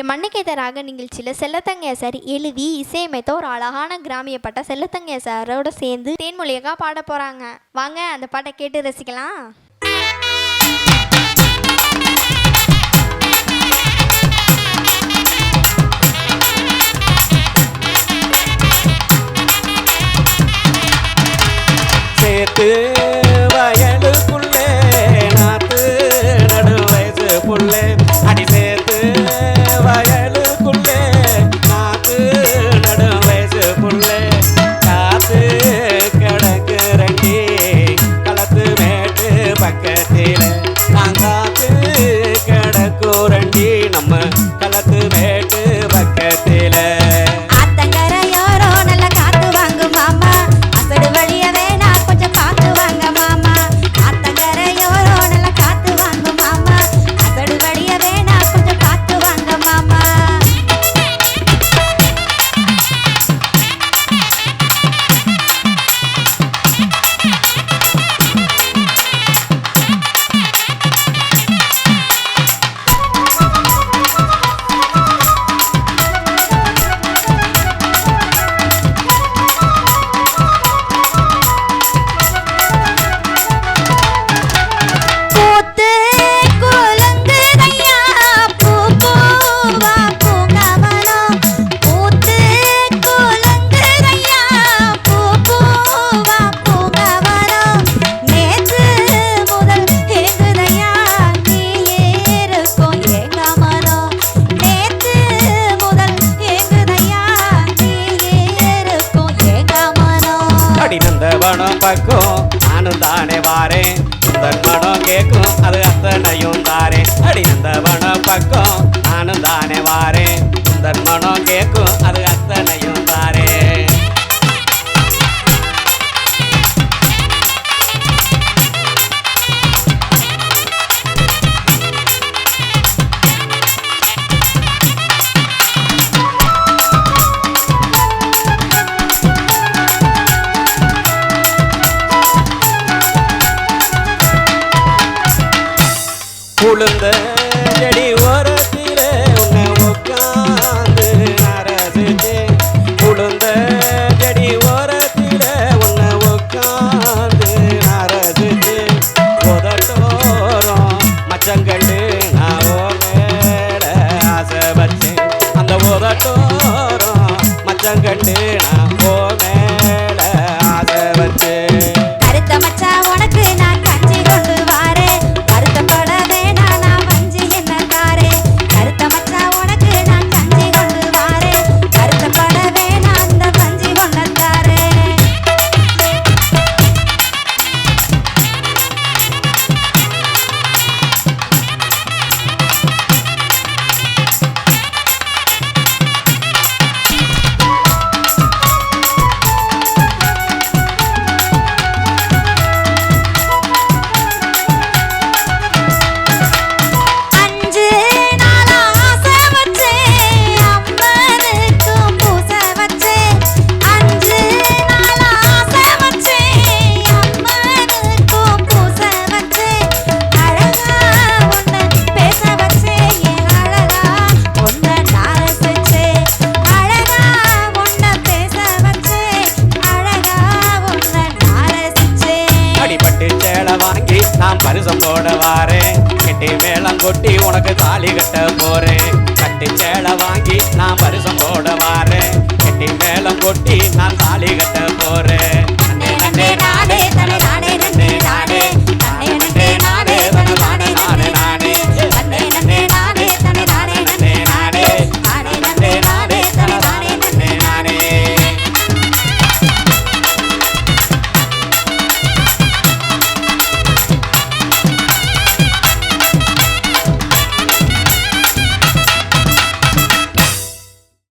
இன்றைய மண்ணுக்கேத்த நிகழ்ச்சியில் செல்லத்தங்கைய சார் எழுதி இசையமைத்த ஒரு அழகான கிராமியப்பட்ட பாட்டை செல்லத்தங்கைய சாரோட சேர்ந்து தேன்மொழியக்கா பாட போகிறாங்க வாங்க அந்த பாட்டை கேட்டு ரசிக்கலாம். சேர்த்து भेट பக்கம் நானும் தானே வாரேன் சுந்தர் மனம் கேட்கும் அது அத்தனையும் தாரே. உளுந்த கண்டு உன்னோட வாரேன் கெட்டி மேளம் கொட்டி உனக்கு தாலி கட்ட போறேன் கட்டி சேலை வாங்கி நான் பரிசம் போட வாரேன் மேளம் கொட்டி நான் தாலி கட்ட போறேன்